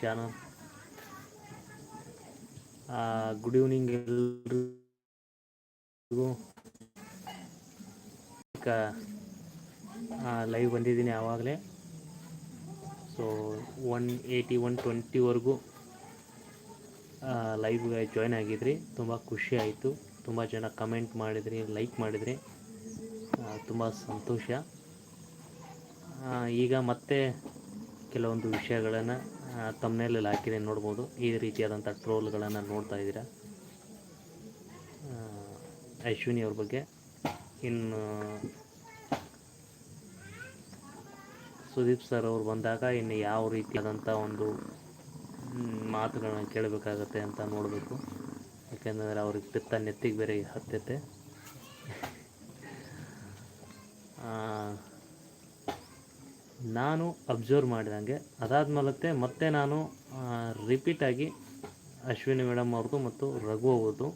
Channel good evening ಎಲ್ಲರಿಗೂ live ಬಂದಿದ್ದೀನಿ ಆವಾಗಲೇ. ಸೊ ಒನ್ ಏಯ್ಟಿ ಒನ್ ಟ್ವೆಂಟಿವರೆಗೂ ಲೈವ್ಗೆ ಜಾಯ್ನ್ ಆಗಿದ್ರಿ. ತುಂಬ ಖುಷಿ ಆಯಿತು. ತುಂಬ ಜನ ಕಮೆಂಟ್ ಮಾಡಿದ್ರಿ ಲೈಕ್ ಮಾಡಿದ್ರಿ. ತುಂಬ ಸಂತೋಷ. ಈಗ ಮತ್ತೆ ಕೆಲವೊಂದು ವಿಷಯಗಳನ್ನು ತಮ್ಮನೇಲಿ ಹಾಕಿದೆ ನೋಡ್ಬೋದು. ಈ ರೀತಿಯಾದಂಥ ಟ್ರೋಲ್ಗಳನ್ನು ನೋಡ್ತಾ ಇದ್ದೀರಾ? ಅಶ್ವಿನಿ ಅವ್ರ ಬಗ್ಗೆ. ಇನ್ನು, ಸುದೀಪ್ ಸರ್ ಅವ್ರು ಬಂದಾಗ ಇನ್ನು ಯಾವ ರೀತಿಯಾದಂಥ ಒಂದು ಮಾತುಗಳನ್ನ ಕೇಳಬೇಕಾಗತ್ತೆ ಅಂತ ನೋಡಬೇಕು. ಯಾಕೆಂದರೆ ಅವ್ರಿಗೆ ಪಿತ್ತ ನೆತ್ತಿಗೆ ಬೇರೆ ಹತ್ತೈತೆ. ನಾನು ಅಬ್ಸರ್ವ್ ಮಾಡಿದಂಗೆ. ಅದಾದ ಮೇಲತ್ತೆ ಮತ್ತೆ ನಾನು ರಿಪೀಟಾಗಿ ಅಶ್ವಿನಿ ಮೇಡಮ್ ಅವ್ರದ್ದು ಮತ್ತು ರಘು ಅವ್ರದ್ದು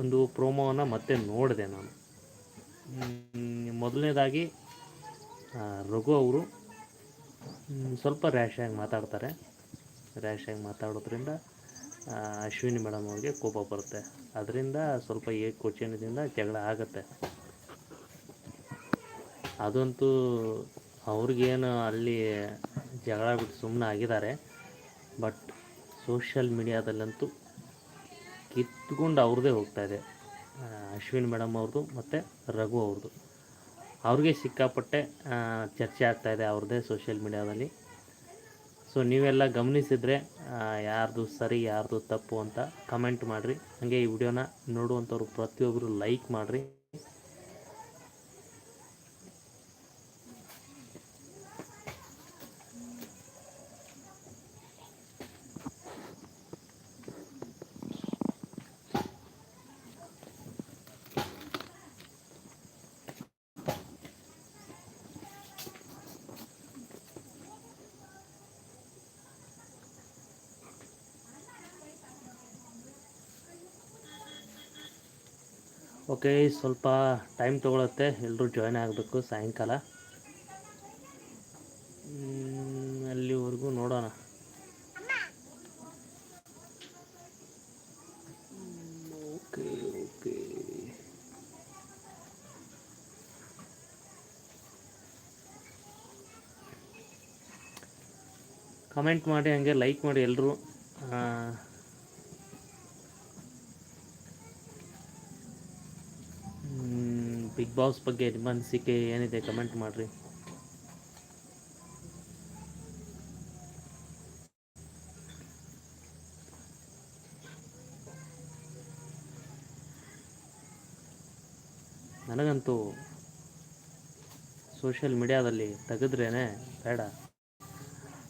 ಒಂದು ಪ್ರೋಮೋವನ್ನು ಮತ್ತೆ ನೋಡಿದೆ ನಾನು. ಮೊದಲನೇದಾಗಿ ರಘು ಅವರು ಸ್ವಲ್ಪ ರ್ಯಾಶಾಗಿ ಮಾತಾಡ್ತಾರೆ. ರ್ಯಾಶಾಗಿ ಮಾತಾಡೋದ್ರಿಂದ ಅಶ್ವಿನಿ ಮೇಡಮ್ ಅವ್ರಿಗೆ ಕೋಪ ಬರುತ್ತೆ. ಅದರಿಂದ ಸ್ವಲ್ಪ ಏಕವಚನದಿಂದ ಜಗಳ ಆಗುತ್ತೆ. ಅದಂತೂ ಅವ್ರಿಗೇನು ಅಲ್ಲಿ ಜಗಳ ಬಿಟ್ಟು ಸುಮ್ಮನೆ ಆಗಿದ್ದಾರೆ. ಬಟ್ ಸೋಷಿಯಲ್ ಮೀಡಿಯಾದಲ್ಲಂತೂ ಕಿತ್ಕೊಂಡು ಅವ್ರದ್ದೇ ಇದೆ. ಅಶ್ವಿನಿ ಮೇಡಮ್ ಅವ್ರದ್ದು ಮತ್ತು ರಘು ಅವ್ರದ್ದು. ಅವ್ರಿಗೆ ಸಿಕ್ಕಾಪಟ್ಟೆ ಚರ್ಚೆ ಆಗ್ತಾಯಿದೆ ಅವ್ರದ್ದೇ ಸೋಷಿಯಲ್ ಮೀಡಿಯಾದಲ್ಲಿ. ಸೊ, ನೀವೆಲ್ಲ ಗಮನಿಸಿದರೆ ಯಾರ್ದು ಸರಿ, ಯಾರ್ದು ತಪ್ಪು ಅಂತ ಕಮೆಂಟ್ ಮಾಡಿರಿ. ಹಾಗೆ ಈ ವಿಡಿಯೋನ ನೋಡುವಂಥವ್ರು ಪ್ರತಿಯೊಬ್ಬರು ಲೈಕ್ ಮಾಡಿರಿ. ಓಕೆ, ಸ್ವಲ್ಪ ಟೈಮ್ ತೊಗೊಳುತ್ತೆ ಎಲ್ಲರೂ ಜಾಯ್ನ್ ಆಗಬೇಕು ಸಾಯಂಕಾಲ. ಅಲ್ಲಿವರೆಗೂ ನೋಡೋಣ. Okay okay. ಕಮೆಂಟ್ ಮಾಡಿ, ಹಂಗೆ ಲೈಕ್ ಮಾಡಿ ಎಲ್ಲರೂ ಬಿಗ್ ಬಾಸ್ ಬಗ್ಗೆ ನಿಮ್ಮ ಅನಿಸಿಕೆ ಏನಿದೆ ಕಮೆಂಟ್ ಮಾಡಿರಿ. ನನಗಂತೂ ಸೋಷಿಯಲ್ ಮೀಡಿಯಾದಲ್ಲಿ ತೆಗೆದ್ರೇ ಬೇಡ.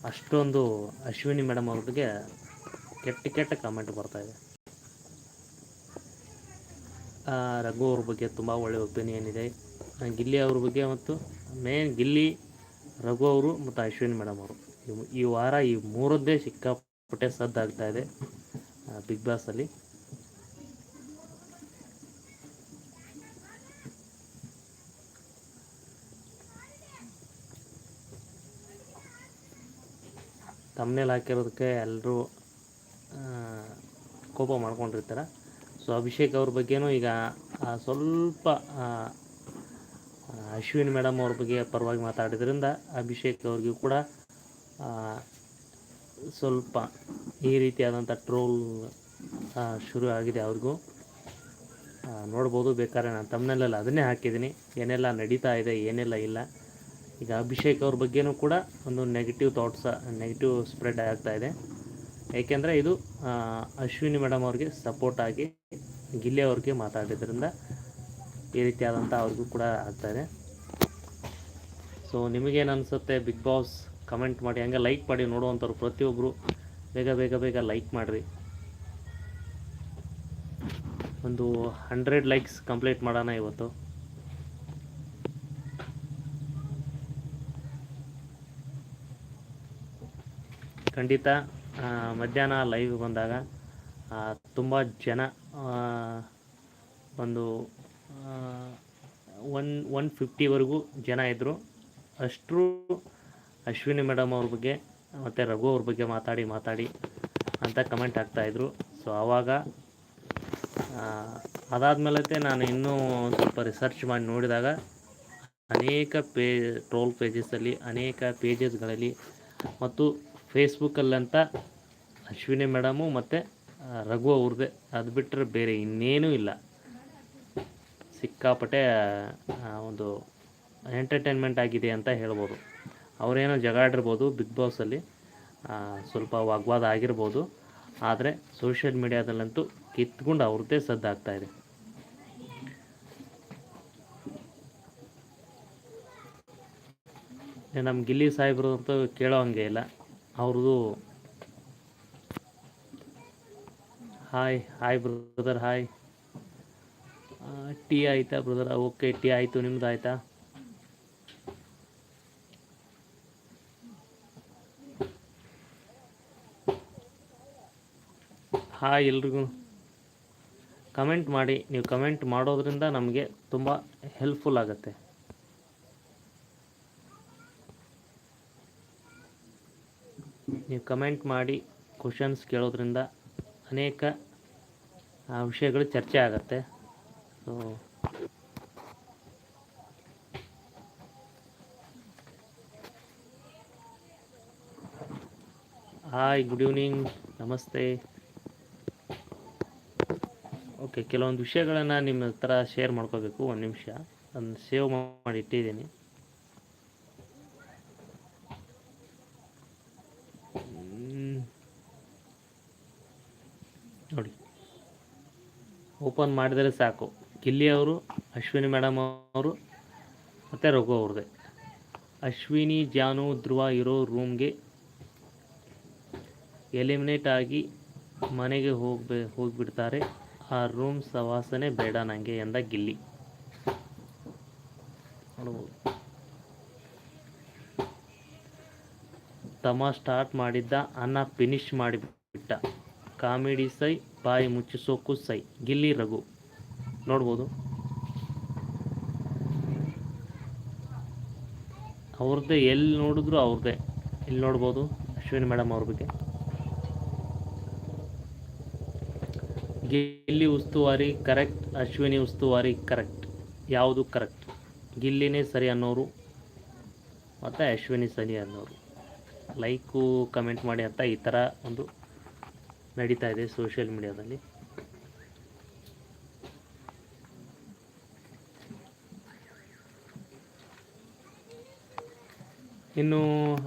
ಅಷ್ಟೊಂದು ಅಶ್ವಿನಿ ಮೇಡಮ್ ಅವ್ರಿಗೆ ಕೆಟ್ಟ ಕೆಟ್ಟ ಕಮೆಂಟ್ ಬರ್ತಾಯಿದೆ ರಘು ಅವ್ರ ಬಗ್ಗೆ ತುಂಬ ಒಳ್ಳೆಯ ಒಪಿನಿಯನ್ ಇದೆ. ಗಿಲ್ಲಿ ಅವ್ರ ಬಗ್ಗೆ ಮತ್ತು ಮೇನ್ ಗಿಲ್ಲಿ, ರಘು ಅವರು ಮತ್ತು ಅಶ್ವಿನಿ ಮೇಡಮ್ ಅವರು. ಈ ವಾರ ಈ ಮೂರದ್ದೇ ಸಿಕ್ಕಾಪಟ್ಟೆ ಸದ್ದಾಗ್ತಾ ಇದೆ ಬಿಗ್ ಬಾಸಲ್ಲಿ ತಮ್ಮನೇಲಿ ಹಾಕಿರೋದಕ್ಕೆ ಎಲ್ಲರೂ ಕೋಪ ಮಾಡ್ಕೊಂಡಿರ್ತಾರೆ? ಸೊ ಅಭಿಷೇಕ್ ಅವ್ರ ಬಗ್ಗೆನೂ ಈಗ ಸ್ವಲ್ಪ ಅಶ್ವಿನಿ ಮೇಡಮ್ ಅವ್ರ ಬಗ್ಗೆ ಪರವಾಗಿ ಮಾತಾಡಿದ್ರಿಂದ ಅಭಿಷೇಕ್ ಅವ್ರಿಗೂ ಕೂಡ ಸ್ವಲ್ಪ ಈ ರೀತಿಯಾದಂಥ ಟ್ರೋಲ್ ಶುರು ಆಗಿದೆ ಅವ್ರಿಗೂ. ನೋಡ್ಬೋದು, ಬೇಕಾದ್ರೆ ನಾನು ತಮ್ಮನೆಲ್ಲ ಅದನ್ನೇ ಹಾಕಿದ್ದೀನಿ. ಏನೆಲ್ಲ ನಡೀತಾ ಇದೆ, ಏನೆಲ್ಲ ಇಲ್ಲ. ಈಗ ಅಭಿಷೇಕ್ ಅವ್ರ ಬಗ್ಗೆನೂ ಕೂಡ ಒಂದು ನೆಗೆಟಿವ್ ಥಾಟ್ಸ ನೆಗೆಟಿವ್ ಸ್ಪ್ರೆಡ್ ಆಗ್ತಾ ಇದೆ. ಏಕೆಂದರೆ ಇದು ಅಶ್ವಿನಿ ಮೇಡಮ್ ಅವ್ರಿಗೆ ಸಪೋರ್ಟ್ ಆಗಿ ಗಿಲ್ಲಿ ಅವ್ರಿಗೆ ಮಾತಾಡಿದ್ರಿಂದ ಈ ರೀತಿಯಾದಂಥ ಅವ್ರಿಗೂ ಕೂಡ ಆಗ್ತಾಯಿದೆ. ಸೊ ನಿಮಗೇನು ಅನಿಸುತ್ತೆ ಬಿಗ್ ಬಾಸ್ ಕಮೆಂಟ್ ಮಾಡಿ, ಹಂಗೆ ಲೈಕ್ ಮಾಡಿ ನೋಡುವಂಥವ್ರು ಪ್ರತಿಯೊಬ್ಬರು ಬೇಗ ಬೇಗ ಬೇಗ ಲೈಕ್ ಮಾಡಿರಿ. ಒಂದು ಹಂಡ್ರೆಡ್ ಲೈಕ್ಸ್ ಕಂಪ್ಲೀಟ್ ಮಾಡೋಣ ಇವತ್ತು. ಖಂಡಿತ ಮಧ್ಯಾಹ್ನ ಲೈವ್ ಬಂದಾಗ ತುಂಬ ಜನ ಒಂದು ಒನ್ ಒನ್ ಫಿಫ್ಟಿವರೆಗೂ ಜನ ಇದ್ದರು ಅಷ್ಟರು ಅಶ್ವಿನಿ ಮೇಡಮ್ ಅವ್ರ ಬಗ್ಗೆ, ಮತ್ತು ರಘು ಅವ್ರ ಬಗ್ಗೆ ಮಾತಾಡಿ ಮಾತಾಡಿ ಅಂತ ಕಮೆಂಟ್ ಹಾಕ್ತಾಯಿದ್ರು ಸೊ ಆವಾಗ ಅದಾದಮೇಲೆ ನಾನು ಇನ್ನೂ ಸ್ವಲ್ಪ ರಿಸರ್ಚ್ ಮಾಡಿ ನೋಡಿದಾಗ, ಅನೇಕ ಪೇ ಟ್ರೋಲ್ ಪೇಜಸ್ಸಲ್ಲಿ ಅನೇಕ ಪೇಜಸ್ಗಳಲ್ಲಿ ಮತ್ತು ಫೇಸ್ಬುಕ್ಕಲ್ಲಂತ ಅಶ್ವಿನಿ ಮೇಡಮು ಮತ್ತು ರಘು ಅವ್ರದ್ದೇ ಅದು ಬಿಟ್ಟರೆ ಬೇರೆ ಇನ್ನೇನೂ ಇಲ್ಲ. ಸಿಕ್ಕಾಪಟ್ಟೆ ಒಂದು ಎಂಟರ್ಟೈನ್ಮೆಂಟ್ ಆಗಿದೆ ಅಂತ ಹೇಳ್ಬೋದು. ಅವರೇನೋ ಜಗಾಡಿರ್ಬೋದು ಬಿಗ್ ಬಾಸಲ್ಲಿ ಸ್ವಲ್ಪ ವಾಗ್ವಾದ ಆಗಿರ್ಬೋದು. ಆದರೆ ಸೋಷಿಯಲ್ ಮೀಡ್ಯಾದಲ್ಲಂತೂ ಕಿತ್ಕೊಂಡು ಅವ್ರದ್ದೇ ಸದ್ದಾಗ್ತಾಯಿದೆ ನಮ್ಮ ಗಿಲ್ಲಿ ಸಾಹೇಬ್ರು ಅಂತೂ ಕೇಳೋ ಹಂಗೆ ಇಲ್ಲ. ಅವ್ರದ್ದು hi hi brother hi tea ಆಯಿತಾ ಬ್ರದರ್ ಓಕೆ ಟೀ ಆಯಿತು. ನಿಮ್ದು ಆಯಿತಾ? ಹಾಯ್ ಎಲ್ರಿಗೂ. ಕಮೆಂಟ್ ಮಾಡಿ. ನೀವು ಕಮೆಂಟ್ ಮಾಡೋದ್ರಿಂದ ನಮಗೆ ತುಂಬ ಹೆಲ್ಪ್ಫುಲ್ ಆಗುತ್ತೆ. ನೀವು ಕಮೆಂಟ್ ಮಾಡಿ ಕ್ವಶನ್ಸ್ ಕೇಳೋದ್ರಿಂದ ಅನೇಕ ವಿಷಯಗಳು ಚರ್ಚೆ ಆಗುತ್ತೆ. ಸೊ ಹಾಯ್ ಗುಡ್ ಈವ್ನಿಂಗ್ ನಮಸ್ತೆ. ಓಕೆ ಕೆಲವೊಂದು ವಿಷಯಗಳನ್ನು ನಿಮ್ಮ ಹತ್ರ ಶೇರ್ ಮಾಡ್ಕೋಬೇಕು, ಒಂದು ನಿಮಿಷ. ಅದನ್ನು ಸೇವ್ ಮಾಡಿ ನೋಡಿ. ಓಪನ್ ಮಾಡಿದರೆ ಸಾಕು. ಗಿಲ್ಲಿ ಅವರು, ಅಶ್ವಿನಿ ಮೇಡಮ್ ಅವರು, ಮತ್ತು ರಘು ಅವ್ರದ್ದೇ. ಅಶ್ವಿನಿ, ಜಾನು, ಧ್ರುವ ಇರೋ ರೂಮ್ಗೆ ಎಲಿಮಿನೇಟ್ ಆಗಿ ಮನೆಗೆ ಹೋಗ್ಬೇ, ಹೋಗಿಬಿಡ್ತಾರೆ. ಆ ರೂಮ್ ಸವಾಸನೆ ಬೇಡ ನನಗೆ ಎಂದ ಗಿಲ್ಲಿ. ನೋಡ್ಬೋದು. ತಮ ಸ್ಟಾರ್ಟ್ ಮಾಡಿದ್ದ, ಅನ್ನ ಫಿನಿಶ್ ಮಾಡಿಬಿಟ್ಟ. ಕಾಮಿಡಿ ಸೈ, ಬಾಯಿ ಮುಚ್ಚಿಸೋಕು ಸೈ. ಗಿಲ್ಲಿ ರಘು. ನೋಡ್ಬೋದು. ಅವ್ರದ್ದೇ ಎಲ್ಲಿ ನೋಡಿದ್ರು ಅವ್ರದ್ದೇ ಇಲ್ಲಿ ನೋಡ್ಬೋದು? ಅಶ್ವಿನಿ ಮೇಡಮ್ ಅವ್ರ ಬಗ್ಗೆ. ಗಿಲ್ಲಿ ಉಸ್ತುವಾರಿ, ಕರೆಕ್ಟ್. ಅಶ್ವಿನಿ ಉಸ್ತುವಾರಿ, ಕರೆಕ್ಟ್. ಯಾವುದು ಕರೆಕ್ಟ್? ಗಿಲ್ಲಿನೇ ಸರಿ ಅನ್ನೋರು ಮತ್ತು ಅಶ್ವಿನಿ ಸರಿ ಅನ್ನೋರು. ಲೈಕು, ಕಮೆಂಟ್ ಮಾಡಿ ಅಂತ ಈ ಥರ ಒಂದು ನಡೀತಾ ಇದೆ ಸೋಷಿಯಲ್ ಮೀಡಿಯಾದಲ್ಲಿ ಇನ್ನು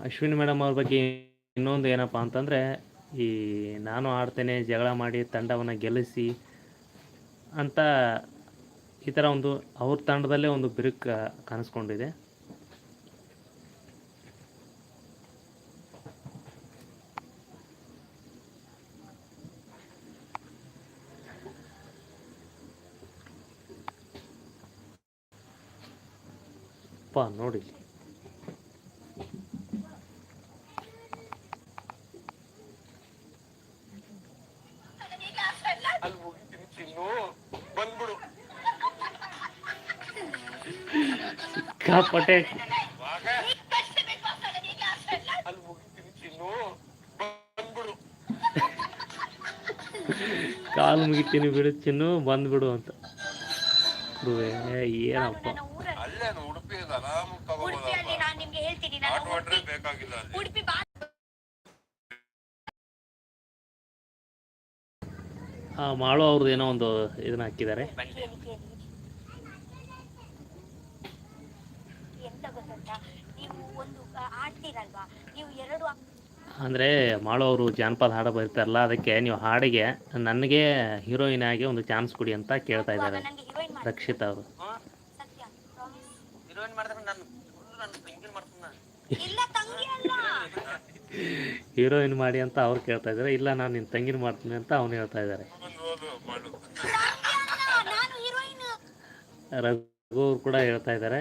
ಅಶ್ವಿನಿ ಮೇಡಮ್ ಅವ್ರ ಬಗ್ಗೆ ಇನ್ನೊಂದು ಏನಪ್ಪ ಅಂತಂದರೆ, ಈ ನಾನು ಆಡ್ತೇನೆ, ಜಗಳ ಮಾಡಿ, ತಂಡವನ್ನು ಗೆಲ್ಲಿಸಿ ಅಂತ ಈ ಥರ ಒಂದು ಅವ್ರ ತಂಡದಲ್ಲೇ ಒಂದು ಬಿರುಕು ಕಾಣಿಸ್ಕೊಂಡಿದೆ. ನೋಡಿ ಸಿಕ್ಕಾಪಟ್ಟೆ. ಕಾಲು ಮುಗಿತೀನಿ ಬಿಡು ಬಂದ್ಬಿಡು ಅಂತ. ಏನಪ್ಪ? ಆ ಮಾಳು ಅವ್ರದ್ದು ಏನೋ ಒಂದು ಇದನ್ನ ಹಾಕಿದ್ದಾರೆ. ಅಂದರೆ ಮಾಳು ಅವರು ಜಾನಪದ ಹಾಡು ಬರೀತಾರಲ್ಲ ಅದಕ್ಕೆ ನೀವು ಹಾಡಿಗೆ ನನಗೆ ಹೀರೋಯಿನ್ ಆಗಿ ಒಂದು ಚಾನ್ಸ್ ಕೊಡಿ ಅಂತ ಕೇಳ್ತಾ ಇದ್ದಾರೆ ಮಾಡಿ ರಕ್ಷಿತಾ ಅವರು ಸತ್ಯ ಪ್ರಾಮಿಸ್ ಹೀರೋಯಿನ್ ಮಾಡಿದ್ರೆ ನಾನು ನನ್ನ ತಂಗಿನ ಮಾಡ್ತಾನ ಇಲ್ಲ ತಂಗಿ ಅಲ್ಲ ಹೀರೋಯಿನ್ ಮಾಡಿ ಅಂತ ಅವ್ರು ಕೇಳ್ತಾ ಇದ್ದಾರೆ. ಇಲ್ಲ, ನಾನು ನಿನ್ನ ತಂಗಿನ ಮಾಡ್ತೀನಿ ಅಂತ ಅವ್ನು ಹೇಳ್ತಾ ಇದ್ದಾರೆ. ರಘು ಅವ್ರು ಕೂಡ ಹೇಳ್ತಾ ಇದ್ದಾರೆ.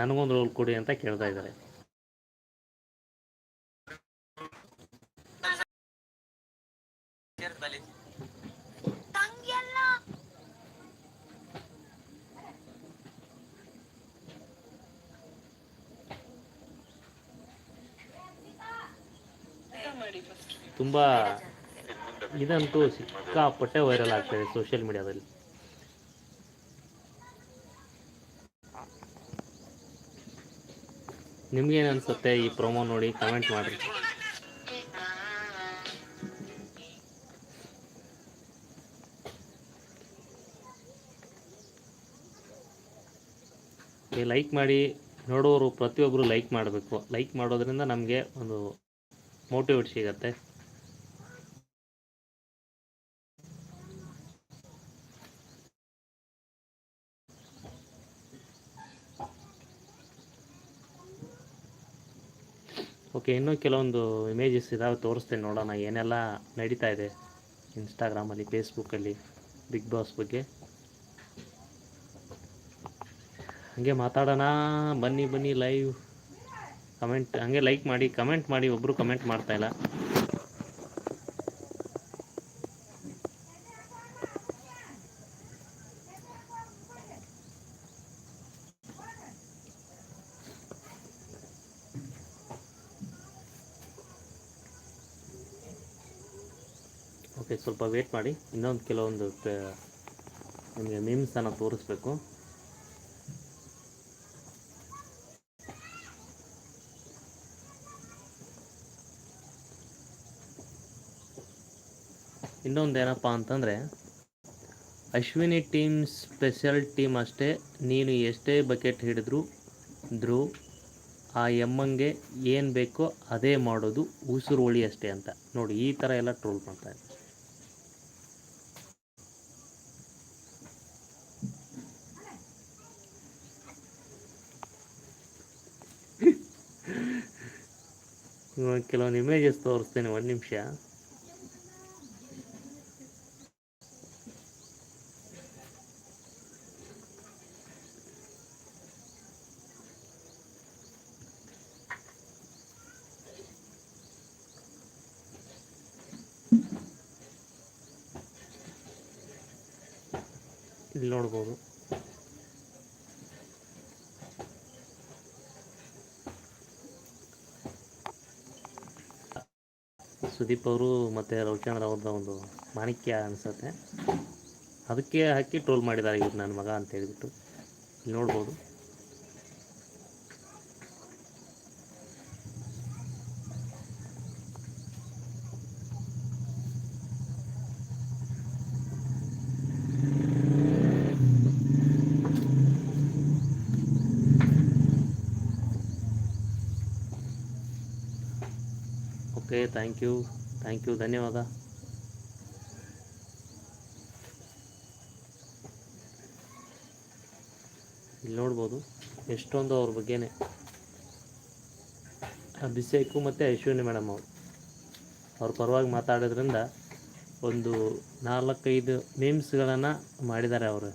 ನನಗೊಂದು ರೋಲ್ ಕೊಡಿ ಅಂತ ಕೇಳ್ತಾ ಇದ್ದಾರೆ. ತುಂಬ ಇದಂತೂ ಸಿಕ್ಕಾಪಟ್ಟೆ ವೈರಲ್ ಆಗ್ತಾಯಿದೆ ಸೋಷಿಯಲ್ ಮೀಡಿಯಾದಲ್ಲಿ ನಿಮ್ಗೇನು ಅನ್ಸುತ್ತೆ ಈ ಪ್ರೊಮೋ ನೋಡಿ ಕಮೆಂಟ್ ಮಾಡಿ ಲೈಕ್ ಮಾಡಿ ನೋಡೋರು ಪ್ರತಿಯೊಬ್ಬರು ಲೈಕ್ ಮಾಡಬೇಕು. ಲೈಕ್ ಮಾಡೋದ್ರಿಂದ ನಮಗೆ ಒಂದು ಮೋಟಿವೇಟ್ ಸಿಗತ್ತೆ. ಓಕೆ, ಇನ್ನೂ ಕೆಲವೊಂದು ಇಮೇಜಸ್ ಇದಾವೆ ತೋರಿಸ್ತೇನೆ ನೋಡೋಣ. ಏನೆಲ್ಲ ನಡೀತಾ ಇದೆ ಇನ್ಸ್ಟಾಗ್ರಾಮಲ್ಲಿ ಫೇಸ್ಬುಕ್ಕಲ್ಲಿ ಬಿಗ್ ಬಾಸ್ ಬಗ್ಗೆ. ಹಾಗೆ ಮಾತಾಡೋಣ. ಬನ್ನಿ ಬನ್ನಿ ಲೈವ್ ಕಮೆಂಟ್ ಹಾಗೆ ಲೈಕ್ ಮಾಡಿ ಕಮೆಂಟ್ ಮಾಡಿ ಒಬ್ಬರು ಕಮೆಂಟ್ ಮಾಡ್ತಾ ಓಕೆ, ಸ್ವಲ್ಪ ವೇಟ್ ಮಾಡಿ. ಇನ್ನೊಂದು ಕೆಲವೊಂದು ನಿಮಗೆ ಮೀಮ್ಸನ್ನು ತೋರಿಸ್ಬೇಕು. ಇನ್ನೊಂದು ಏನಪ್ಪ ಅಂತಂದರೆ, ಅಶ್ವಿನಿ ಟೀಮ್ ಸ್ಪೆಷಲ್ ಟೀಮ್ ಅಷ್ಟೇ, ನೀನು ಎಷ್ಟೇ ಬಕೆಟ್ ಹಿಡಿದ್ರು, ಧ್ರುವ್, ಆ ಎಮ್ಮಂಗೆ ಏನು ಬೇಕೋ ಅದೇ ಮಾಡೋದು, ಉಸಿರು ಉಳಿ ಅಷ್ಟೇ ಅಂತ. ನೋಡಿ, ಈ ಥರ ಎಲ್ಲ ಟ್ರೋಲ್ ಮಾಡ್ತಾರೆ ಇವಾಗ ಕೆಲವೊಂದು ಇಮೇಜಸ್ ತೋರಿಸ್ತೇನೆ ಒಂದು ನಿಮಿಷ. ಇಲ್ಲಿ ನೋಡ್ಬೋದು. ಸುದೀಪ್ ಅವರು ಮತ್ತು ರವಿಚಂದ್ರ ಅವ್ರದ್ದು ಒಂದು ಮಾಣಿಕ್ಯ ಅನಿಸುತ್ತೆ. ಅದಕ್ಕೆ ಹಾಕಿ ಟ್ರೋಲ್ ಮಾಡಿದ್ದಾರೆ ಇವ್ರು ನನ್ನ ಮಗ ಅಂತ ಹೇಳಿಬಿಟ್ಟು. ನೋಡ್ಬೋದು. Okay thank you thank you ಧನ್ಯವಾದ ಇಲ್ಲಿ ನೋಡ್ಬೋದು, ಎಷ್ಟೊಂದು ಅವ್ರ ಬಗ್ಗೆನೇ. ಅಭಿಷೇಕು ಮತ್ತು ಐಶ್ವರ್ಯ ಮೇಡಮ್ ಅವರು. ಅವ್ರ ಪರವಾಗಿ ಮಾತಾಡೋದ್ರಿಂದ ಒಂದು ನಾಲ್ಕೈದು ಮೀಮ್ಸ್ಗಳನ್ನು ಮಾಡಿದ್ದಾರೆ ಅವರು.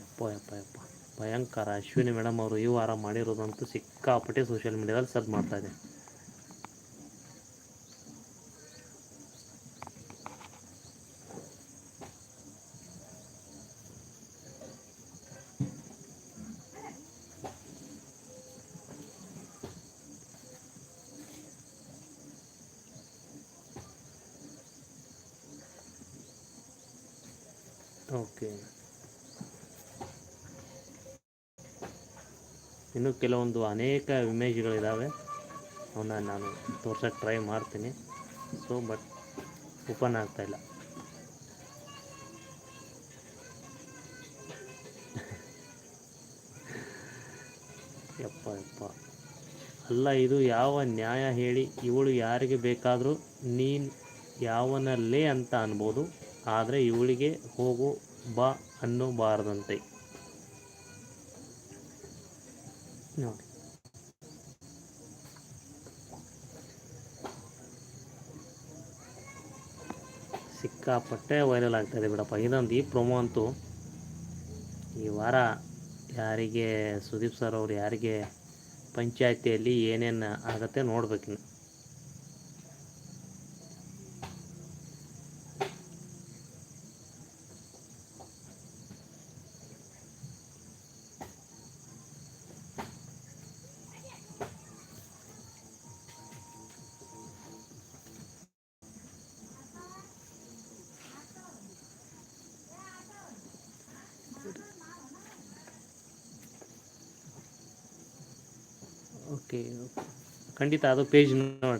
ಯಪ್ಪ ಯಪ್ಪ ಯಪ್ಪ. ಭಯಂಕರ. ಅಶ್ವಿನಿ ಮೇಡಮ್ ಅವರು ಈ ವಾರ ಮಾಡಿರೋದಂತೂ ಸಿಕ್ಕಾಪಟ್ಟೆ ಸೋಷಿಯಲ್ ಮೀಡಿಯಾದಲ್ಲಿ ಸದ್ ಮಾಡ್ತಾ ಇದೆ ಓಕೆ ಇನ್ನು ಕೆಲವೊಂದು ಅನೇಕ ಇಮೇಜ್ಗಳಿದ್ದಾವೆ ಅವನ್ನ ನಾನು ತೋರ್ಸೋಕ್ಕೆ ಟ್ರೈ ಮಾಡ್ತೀನಿ. ಸೊ ಬಟ್ ಓಪನ್ ಆಗ್ತಾಯಿಲ್ಲ ಯಪ್ಪ ಯಪ್ಪ. ಅಲ್ಲ, ಇದು ಯಾವ ನ್ಯಾಯ ಹೇಳಿ ಇವಳು ಯಾರಿಗೆ ಬೇಕಾದರೂ ನೀನು ಯಾವನಲ್ಲೇ ಅಂತ ಅನ್ಬೋದು. ಆದರೆ ಇವಳಿಗೆ ಹೋಗು ಬಾ ಅನ್ನಬಾರ್ದಂತೆ. ನೋಡಿ. ಸಿಕ್ಕಾಪಟ್ಟೆ ವೈರಲ್ ಆಗ್ತಾಯಿದೆ ಬಿಡಪ್ಪ. ಇದೊಂದು ಈ ಪ್ರೊಮೋ ಅಂತೂ ಈ ವಾರ ಯಾರಿಗೆ ಸುದೀಪ್ ಸರ್ ಅವರು ಯಾರಿಗೆ ಪಂಚಾಯತಿಯಲ್ಲಿ ಏನೇನು ಆಗುತ್ತೆ ನೋಡ್ಬೇಕಿನ್ನು ಓಕೆ ಖಂಡಿತ ಅದು ಪೇಜ್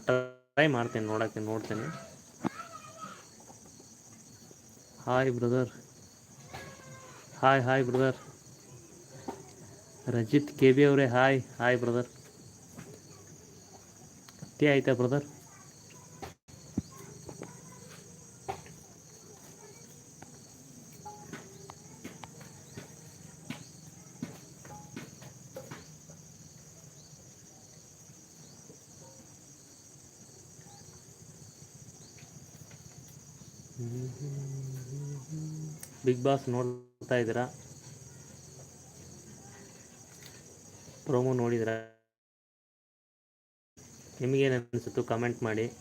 ಟ್ರೈ ಮಾಡ್ತೇನೆ, ನೋಡೋಕ್ಕೆ, ನೋಡ್ತೇನೆ. Hi brother hi hi brother Rajith K B ಅವರೇ ಹಾಯ್ ಹಾಯ್ ಬ್ರದರ್ ಟೀ ಆಯ್ತಾ ಬ್ರದರ್ ಬಿಗ್ ಬಾಸ್ ನೋಡ್ತಾ ಇದ್ದೀರಾ? ಪ್ರೋಮೋ ನೋಡಿದ್ರಾ ನಿಮಗೇನು ಅನಿಸುತ್ತು ಕಮೆಂಟ್ ಮಾಡಿ.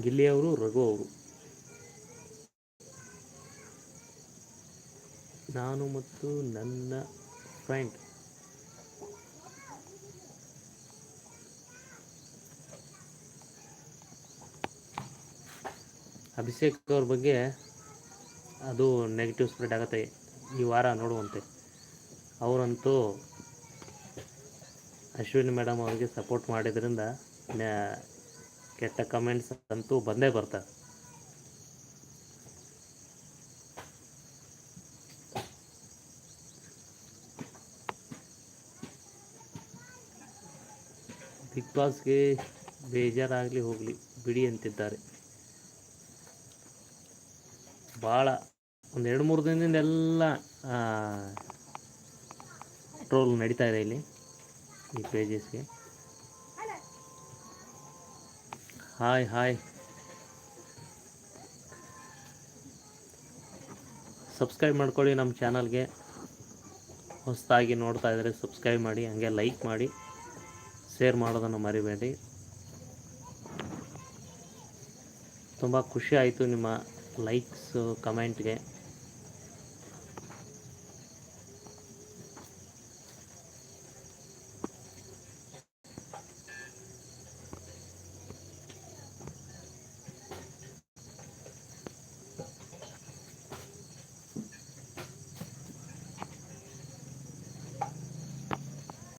ಗಿಲ್ಲಿ ಅವರು ರಘು ಅವರು. ನಾನು ಮತ್ತು ನನ್ನ ಫ್ರೆಂಡ್. ಅಭಿಷೇಕ್ ಅವ್ರ ಬಗ್ಗೆ ಅದು ನೆಗೆಟಿವ್ ಸ್ಪ್ರೆಡ್ ಆಗುತ್ತೆ ಈ ವಾರ ನೋಡುವಂತೆ. ಅವರಂತೂ ಅಶ್ವಿನಿ ಮೇಡಮ್ ಅವರಿಗೆ ಸಪೋರ್ಟ್ ಮಾಡಿದ್ರಿಂದ ಕೆಟ್ಟ ಕಮೆಂಟ್ಸ್ ಅಂತೂ ಬಂದೇ ಬರ್ತಾರೆ ಬಿಗ್ ಬಾಸ್ಗೆ ಬೇಜಾರಾಗಲಿ ಹೋಗಲಿ, ಬಿಡಿ ಅಂತಿದ್ದಾರೆ. ಭಾಳ ಒಂದು ಎರಡು ಮೂರು ದಿನದಿಂದ ಎಲ್ಲ ಟ್ರೋಲ್ ನಡೀತಾ ಇದೆ ಇಲ್ಲಿ, ಈ ಪೇಜಸ್ಗೆ ಹಾಯ್ ಹಾಯ್ ಸಬ್ಸ್ಕ್ರೈಬ್ ಮಾಡ್ಕೊಳ್ಳಿ ನಮ್ಮ ಚಾನಲ್ಗೆ ಹೊಸದಾಗಿ ನೋಡ್ತಾ ಇದ್ದರೆ ಸಬ್ಸ್ಕ್ರೈಬ್ ಮಾಡಿ, ಹಾಗೆ ಲೈಕ್ ಮಾಡಿ. ಶೇರ್ ಮಾಡೋದನ್ನು ಮರಿಬೇಡಿ. ತುಂಬ ಖುಷಿ ಆಯಿತು ನಿಮ್ಮ ಲೈಕ್ಸು ಕಮೆಂಟ್ಗೆ